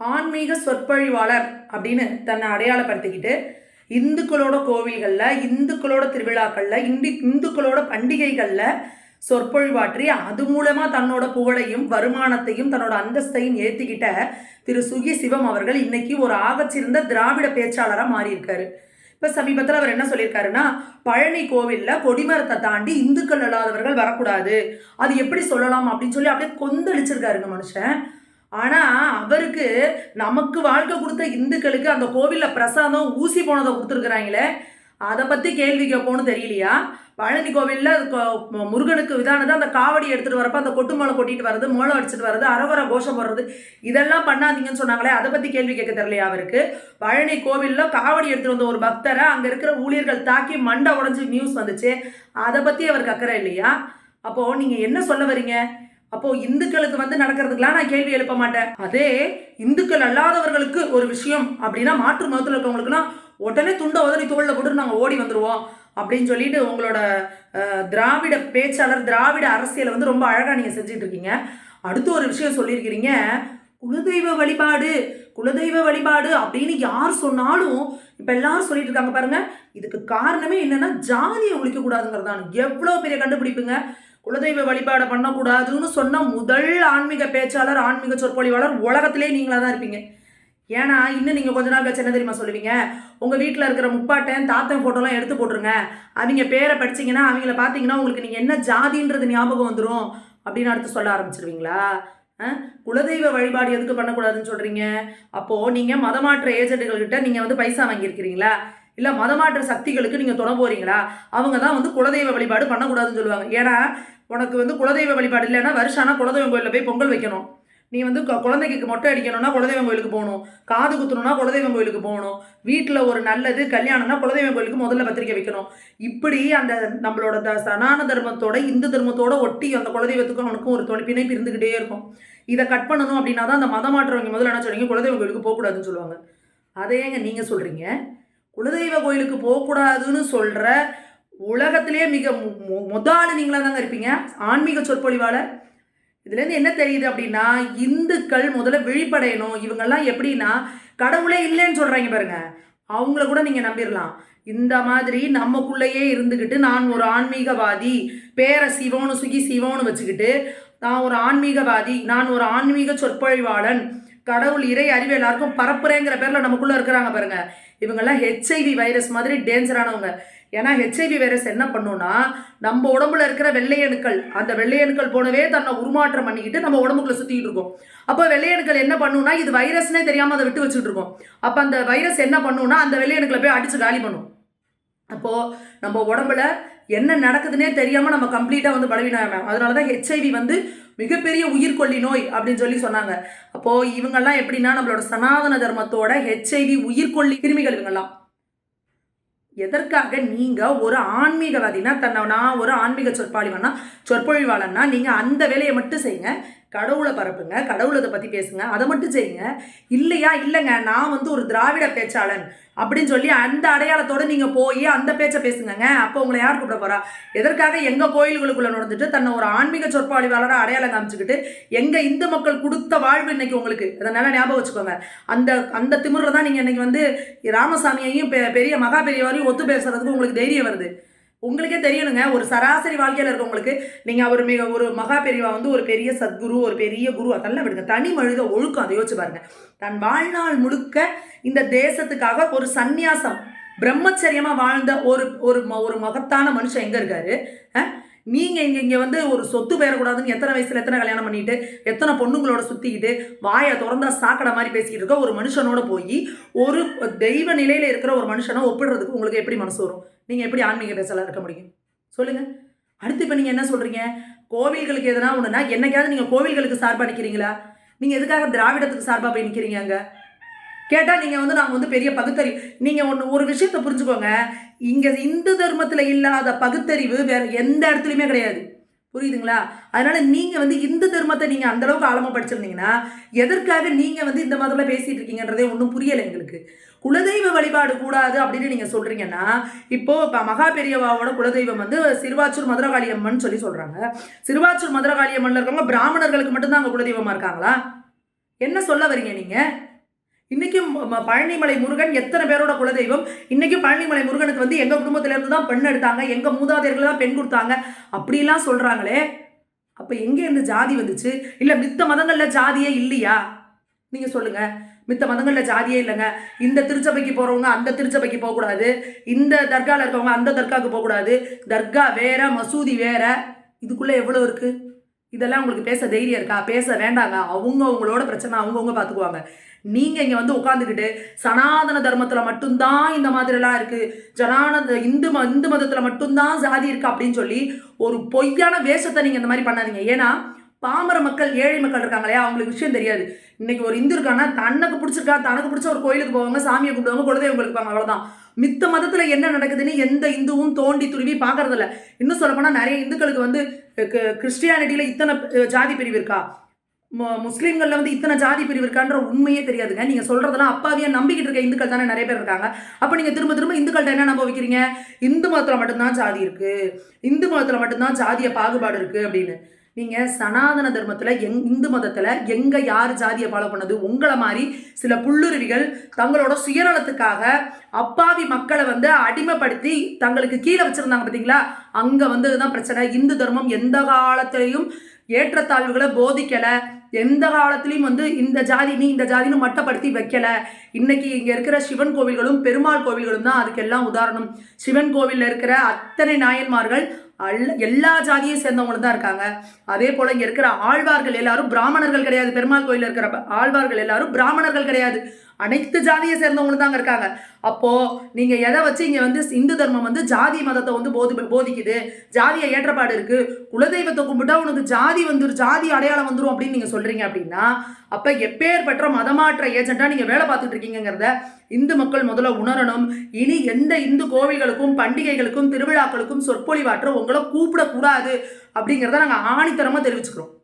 ஆன்மீக சொற்பொழிவாளர் அப்படின்னு தன்னை அடையாளப்படுத்திக்கிட்டு இந்துக்களோட கோவில்களில் இந்துக்களோட திருவிழாக்களில் இந்தி இந்துக்களோட பண்டிகைகளில் சொற்பொழிவாற்றி அது மூலமாக தன்னோட புகழையும் வருமானத்தையும் தன்னோட அந்தஸ்தையும் ஏற்றிக்கிட்ட திரு சுகி சிவம் அவர்கள் இன்னைக்கு ஒரு ஆகச்சிருந்த திராவிட பேச்சாளராக மாறியிருக்காரு. இப்போ சமீபத்தில் அவர் என்ன சொல்லியிருக்காருன்னா பழனி கோவிலில் கொடிமரத்தை தாண்டி இந்துக்கள் அல்லாதவர்கள் வரக்கூடாது. அது எப்படி சொல்லலாம் அப்படின்னு சொல்லி அப்படியே கொந்தளிச்சிருக்காருங்க மனுஷன். ஆனால் அவருக்கு நமக்கு வாழ்க்கை கொடுத்த இந்துக்களுக்கு அந்த கோவிலில் பிரசாதம் ஊசி போனதை கொடுத்துருக்குறாங்களே அதை பற்றி கேள்வி கேட்போன்னு தெரியலையா? பழனி கோவிலில் முருகனுக்கு இதானது அந்த காவடி எடுத்துகிட்டு வரப்போ அந்த கொட்டு மேலே கொட்டிட்டு வர்றது மூளை அடிச்சிட்டு வர்றது அரவர கோஷம் போடுறது இதெல்லாம் பண்ணாதீங்கன்னு சொன்னாங்களே அதை பற்றி கேள்வி கேட்க தெரியலையா அவருக்கு? பழனி கோவிலில் காவடி எடுத்துகிட்டு வந்த ஒரு பக்தரை அங்கே இருக்கிற ஊழியர்கள் தாக்கி மண்டை உடஞ்சி நியூஸ் வந்துச்சு. அதை பற்றி அவருக்கு அக்கறை இல்லையா? அப்போது நீங்கள் என்ன சொல்ல வரீங்க? அப்போ இந்துக்களுக்கு வந்து நடக்கிறதுக்கெல்லாம் நான் கேள்வி எழுப்ப மாட்டேன். அதே இந்துக்கள் அல்லாதவர்களுக்கு ஒரு விஷயம் அப்படின்னா மாற்று மதத்தில் இருக்கவங்களுக்குன்னா உடனே துண்டை உதறி தோளில் போட்டு நாங்கள் ஓடி வந்துடுவோம் அப்படின்னு சொல்லிட்டு உங்களோட திராவிட பேச்சாளர் திராவிட அரசியலை வந்து ரொம்ப அழகாக நீங்கள் செஞ்சுட்டு இருக்கீங்க. அடுத்து ஒரு விஷயம் சொல்லியிருக்கிறீங்க. குலதெய்வ வழிபாடு குலதெய்வ வழிபாடு அப்படின்னு யார் சொன்னாலும் இப்போ எல்லாரும் சொல்லிட்டு இருக்காங்க பாருங்க. இதுக்கு காரணமே என்னன்னா ஜாதியை ஒழிக்கக்கூடாதுங்கிறதான் எவ்வளோ பெரிய கண்டுபிடிப்புங்க. குலதெய்வ வழிபாடை பண்ணக்கூடாதுன்னு சொன்ன முதல் ஆன்மீக பேச்சாளர் ஆன்மீக சொற்பொழிவாளர் உலகத்திலே நீங்களாக தான் இருப்பீங்க. ஏன்னா இன்னும் நீங்கள் கொஞ்ச நாள் கழிச்சு என்ன தெரியுமா சொல்லுவீங்க? உங்கள் வீட்டில் இருக்கிற முப்பாட்டன் தாத்தன் ஃபோட்டோலாம் எடுத்து போட்டுருங்க. அவங்க பேரை படிச்சீங்கன்னா அவங்கள பார்த்தீங்கன்னா உங்களுக்கு நீங்கள் என்ன ஜாதின்றது ஞாபகம் வந்துடும் அப்படின்னு அடுத்து சொல்ல ஆரம்பிச்சிருவீங்களா? ஆ? குலதெய்வ வழிபாடு எதுக்கு பண்ணக்கூடாதுன்னு சொல்கிறீங்க அப்போது நீங்கள் மதமாற்ற ஏஜென்ட்டுகள்கிட்ட நீங்கள் வந்து பைசா வாங்கியிருக்கிறீங்களா? இல்லை மதமாற்ற சக்திகளுக்கு நீங்கள் தொட போகிறீங்களா அவங்க தான் வந்து குலதெய்வ வழிபாடு பண்ணக்கூடாதுன்னு சொல்லுவாங்க. ஏன்னா உனக்கு வந்து குலதெய்வ வழிபாடு இல்லைன்னா வருஷானா குலதெய்வம் கோயிலில் போய் பொங்கல் வைக்கணும். நீ வந்து கு- குழந்தைக்கு மொட்டை அடிக்கணும்னா குலதெய்வம் கோயிலுக்கு போகணும். காது குத்தணும்னா குலதெய்வம் கோயிலுக்கு போகணும். வீட்டில் ஒரு நல்லது கல்யாணம்னா குலதெய்வம் கோயிலுக்கு முதல்ல பத்திரிக்கை வைக்கணும். இப்படி அந்த நம்மளோட த சனான தர்மத்தோட இந்து தர்மத்தோட ஒட்டி அந்த குலதெய்வத்துக்கும் அவனுக்கும் ஒரு தொழிப்பினை பிணைப்பு இருந்துக்கிட்டே இருக்கும். இதை கட் பண்ணணும் அப்படின்னா தான் அந்த மதமாற்றவங்க முதல்ல என்ன சொல்கிறீங்க குலதெய்வம் கோயிலுக்கு போகக்கூடாதுன்னு சொல்லுவாங்க. அதை ஏங்க நீங்கள் சொல்கிறீங்க குலதெய்வ கோயிலுக்கு போகக்கூடாதுன்னு சொல்கிற உலகத்திலே மிக மு- நீங்களாக தாங்க இருப்பீங்க. ஆன்மீக சொற்பொழிவாளர். இதுலேருந்து என்ன தெரியுது அப்படின்னா இந்துக்கள் முதல்ல விழிப்படையணும். இவங்கெல்லாம் எப்படின்னா கடவுளே இல்லைன்னு சொல்கிறாங்க பாருங்க. அவங்கள கூட நீங்கள் நம்பிடலாம் இந்த மாதிரி நமக்குள்ளேயே இருந்துக்கிட்டு நான் ஒரு ஆன்மீகவாதி பேர சிவோன்னு சுகி சிவோன்னு வச்சுக்கிட்டு நான் ஒரு ஆன்மீகவாதி நான் ஒரு ஆன்மீக சொற்பொழிவாளன் கடவுள் இறை அறிவு எல்லாருக்கும் பரப்புறேங்கிற பேரில் நமக்குள்ளே இருக்கிறாங்க பாருங்கள் இவங்கெல்லாம் ஹெச்ஐவி வைரஸ் மாதிரி டேஞ்சரானவங்க ஏன்னா ஹெச்ஐவி வைரஸ் என்ன பண்ணுன்னா நம்ம உடம்புல இருக்கிற வெள்ளையணுக்கள் அந்த வெள்ளையணுக்கள் போனவே தன்னை உருமாற்றம் பண்ணிக்கிட்டு நம்ம உடம்புக்குள்ள சுற்றிக்கிட்டு இருக்கோம். அப்போ வெள்ளையணுக்கள் என்ன பண்ணுன்னா இது வைரஸ்னே தெரியாமல் அதை விட்டு வச்சுட்டு இருக்கோம். அப்போ அந்த வைரஸ் என்ன பண்ணுன்னா அந்த வெள்ளையணுக்களை போய் அடிச்சு காலி பண்ணும். அப்போது நம்ம உடம்புல என்ன நடக்குதுன்னே தெரியாமல் நம்ம கம்ப்ளீட்டாக வந்து பலவீனம் அதனால தான் ஹெச்ஐவி வந்து மிகப்பெரிய உயிர்கொல்லி நோய் அப்படின்னு சொல்லி சொன்னாங்க. அப்போது இவங்கெல்லாம் எப்படின்னா நம்மளோட சனாதன தர்மத்தோட ஹெச்ஐவி உயிர்கொல்லி கிருமிகள் இவங்கெல்லாம். எதற்காக நீங்கள் ஒரு ஆன்மீகவாதினா தன்னை நான் ஒரு ஆன்மீக சொற்பாளிவனா சொற்பொழிவாளன்னா நீங்கள் அந்த வேலையை மட்டும் செய்யுங்க கடவுளை பரப்புங்க கடவுளை இதை பற்றி பேசுங்க அதை மட்டும் செய்யுங்க. இல்லையா? இல்லைங்க. நான் வந்து ஒரு திராவிட பேச்சாளன் அப்படின்னு சொல்லி அந்த அடையாளத்தோட நீங்கள் போய் அந்த பேச்சை பேசுங்கங்க. அப்போ உங்களை யார் கூப்பிட போறா? எதற்காக எங்கள் கோயில்களுக்குள்ளே நுழைஞ்சிட்டு தன்னை ஒரு ஆன்மீக சொற்பாளிவாளராக அடையாளம் காமிச்சுக்கிட்டு எங்கள் இந்து மக்கள் கொடுத்த வாழ்வு இன்னைக்கு உங்களுக்கு? இதை ஞாபகம் வச்சுக்கோங்க. அந்த அந்த திமிரில் தான் நீங்கள் இன்னைக்கு வந்து ராமசாமியையும் பெ- பெரிய மகா பெரியவரையும் ஒத்து பேசுறதுக்கு உங்களுக்கு தைரியம் வருது. உங்களுக்கே தெரியணுங்க. ஒரு சராசரி வாழ்க்கையில் இருக்கவங்களுக்கு நீங்கள் அவர் மிக ஒரு மகா பெரியவா வந்து ஒரு பெரிய சத்குரு ஒரு பெரிய குரு அதெல்லாம் விடுங்க. தனி மனித ஒழுக்கம் அதை யோசிச்சு பாருங்க. தன் வாழ்நாள் முழுக்க இந்த தேசத்துக்காக ஒரு சந்நியாசம் பிரம்மச்சரியமாக வாழ்ந்த ஒரு ஒரு ம- ஒரு மகத்தான மனுஷன் எங்கே இருக்காரு? நீங்கள் இங்கே இங்கே வந்து ஒரு சொத்து பெயரக்கூடாதுன்னு எத்தனை வயசில் எத்தனை கல்யாணம் பண்ணிட்டு எத்தனை பொண்ணுங்களோட சுற்றிக்கிட்டு வாயை திறந்தா சாக்கடை மாதிரி பேசிக்கிட்டு இருக்க ஒரு மனுஷனோட போய் ஒரு தெய்வ நிலையில் இருக்கிற ஒரு மனுஷனை ஒப்பிடுறதுக்கு உங்களுக்கு எப்படி மனசு வரும்? நீங்கள் எப்படி ஆன்மீக பேசலாம் இருக்க முடியும்? சொல்லுங்கள் அடுத்து இப்போ நீங்கள் என்ன சொல்கிறீங்க கோவில்களுக்கு எதனா ஒன்றுனா என்னைக்காவது நீங்கள் கோவில்களுக்கு சார்பாக நிற்கிறீங்களா நீங்கள் எதுக்காக திராவிடத்துக்கு சார்பாக போய் நிற்கிறீங்க அங்கே? கேட்டால் நீங்கள் வந்து நாங்கள் வந்து பெரிய பகுத்தறிவு நீங்கள் ஒன்று ஒரு விஷயத்தை புரிஞ்சுக்கோங்க. இங்கே இந்து தர்மத்தில் இல்லாத பகுத்தறிவு வேறு எந்த இடத்துலையுமே கிடையாது. புரியுதுங்களா? அதனால நீங்க வந்து இந்து தர்மத்தை நீங்க அந்த அளவுக்கு ஆழமா படிச்சிருந்தீங்கன்னா எதற்காக நீங்க வந்து இந்த மாதிரிலாம் பேசிட்டு இருக்கீங்கன்றதே ஒன்றும் புரியலை எங்களுக்கு. குலதெய்வ வழிபாடு கூடாது அப்படின்னு நீங்க சொல்றீங்கன்னா இப்போ இப்போ மகா பெரியவாவோட குலதெய்வம் வந்து சிறுவாச்சூர் மதுரகாளி அம்மன் சொல்லி சொல்றாங்க. சிறுவாச்சூர் மதுரகாளி அம்மன்ல இருக்கவங்க பிராமணர்களுக்கு மட்டும்தான் அங்கே குலதெய்வமா இருக்காங்களா? என்ன சொல்ல வரீங்க நீங்க? இன்றைக்கும் பழனிமலை முருகன் எத்தனை பேரோட குலதெய்வம்? இன்றைக்கும் பழனிமலை முருகனுக்கு வந்து எங்கள் குடும்பத்திலேருந்து தான் பெண் எடுத்தாங்க எங்கள் மூதாதையர்கள் தான் பெண் கொடுத்தாங்க அப்படிலாம் சொல்கிறாங்களே அப்போ எங்கேருந்து ஜாதி வந்துச்சு? இல்லை மித்த மதங்களில் ஜாதியே இல்லையா? நீங்கள் சொல்லுங்கள் மித்த மதங்களில் ஜாதியே இல்லைங்க. இந்த திருச்சபைக்கு போகிறவங்க அந்த திருச்சபைக்கு போகக்கூடாது. இந்த தர்காவில் இருக்கவங்க அந்த தர்காவுக்கு போகக்கூடாது. தர்கா வேற மசூதி வேற. இதுக்குள்ளே எவ்வளோ இருக்குது இதெல்லாம் உங்களுக்கு பேச தைரியம் இருக்கா? பேச வேண்டாங்க. அவங்க அவங்களோட பிரச்சனை அவங்கவுங்க பார்த்துக்குவாங்க நீங்கள் இங்கே வந்து உட்காந்துக்கிட்டு சனாதன தர்மத்தில் மட்டும்தான் இந்த மாதிரிலாம் இருக்குது ஜனானந்த இந்து ம இந்து மதத்தில் மட்டும்தான் ஜாதி இருக்குது அப்படின்னு சொல்லி ஒரு பொய்யான வேஷத்தை நீங்கள் இந்த மாதிரி பண்ணாதீங்க. ஏன்னா பாமர மக்கள் ஏழை மக்கள் இருக்காங்க இல்லையா அவங்களுக்கு விஷயம் தெரியாது. இன்னைக்கு ஒரு இந்து இருக்கான்னா தனக்கு பிடிச்சிருக்கா தனக்கு பிடிச்ச ஒரு கோயிலுக்கு போவாங்க சாமியை கும்பிடுவாங்க குலதெய்வம் இருப்பாங்க அவ்வளோதான் மித்த மதத்தில் என்ன நடக்குதுன்னு எந்த இந்துவும் தோண்டி துருவி பார்க்கறதில்ல. இன்னும் சொல்லப்போனால் நிறைய இந்துக்களுக்கு வந்து க- இத்தனை ஜாதி பிரிவு இருக்கா? மு- வந்து இத்தனை ஜாதி பிரிவு இருக்கான்ற உண்மையே தெரியாதுங்க. நீங்கள் சொல்கிறதெல்லாம் அப்பாவியாக நம்பிக்கிட்டு இருக்க இந்துக்கள் தானே நிறைய பேர் இருக்காங்க. அப்போ நீங்கள் திரும்ப திரும்ப இந்துக்கள்கிட்ட என்ன நம்ப வைக்கிறீங்க இந்து மதத்தில் மட்டும்தான் ஜாதி இருக்குது இந்து மதத்தில் மட்டும்தான் ஜாதிய பாகுபாடு இருக்குது அப்படின்னு. நீங்கள் சனாதன தர்மத்தில் எங் இந்து மதத்தில் எங்கே யார் ஜாதியை ஃபாலோ பண்ணது உங்களை மாதிரி சில புல்லுருவிகள் தங்களோட சுயநலத்துக்காக அப்பாவி மக்களை வந்து அடிமைப்படுத்தி தங்களுக்கு கீழே வச்சிருந்தாங்க அங்கே வந்து வந்ததுதான் பிரச்சனை. இந்து தர்மம் எந்த காலத்திலையும் ஏற்றத்தாழ்வுகளை போதிக்கலை. எந்த காலத்துலேயும் வந்து இந்த ஜாதி நீ இந்த ஜாதின்னு மட்டப்படுத்தி வைக்கலை. இன்னைக்கு இங்கே இருக்கிற சிவன் கோவில்களும் பெருமாள் கோவில்களும் தான் அதுக்கெல்லாம் உதாரணம். சிவன் கோவிலில் இருக்கிற அத்தனை நாயன்மார்கள் அல் எல்லா ஜாதியும் சேர்ந்தவங்களும் தான் இருக்காங்க. அதே போல் இங்கே இருக்கிற ஆழ்வார்கள் எல்லாரும் பிராமணர்கள் கிடையாது. பெருமாள் கோயிலில் இருக்கிற ஆழ்வார்கள் எல்லாரும் பிராமணர்கள் கிடையாது. அனைத்து ஜாதியை சேர்ந்தவங்களும் தாங்க இருக்காங்க. அப்போ நீங்க எதை வச்சு இங்க வந்து இந்து தர்மம் வந்து ஜாதி மதத்தை வந்து போதி போதிக்குது? ஜாதிய ஏற்றப்பாடு இருக்கு. குலதெய்வத்தை கும்பிட்டா உனக்கு ஜாதி வந்துடும் ஜாதி அடையாளம் வந்துடும் அப்படின்னு நீங்க சொல்றீங்க அப்படின்னா அப்ப எப்பேற்பட்ட மதமாற்ற ஏஜென்ட்டா நீங்க வேலை பார்த்துட்டு இருக்கீங்கிறத இந்து மக்கள் முதல்ல உணரணும். இனி எந்த இந்து கோவில்களுக்கும் பண்டிகைகளுக்கும் திருவிழாக்களுக்கும் சொற்பொழிவாற்ற உங்களை கூப்பிடக்கூடாது அப்படிங்கிறத நாங்கள் ஆணித்தரமாக தெரிவிச்சுக்கிறோம்.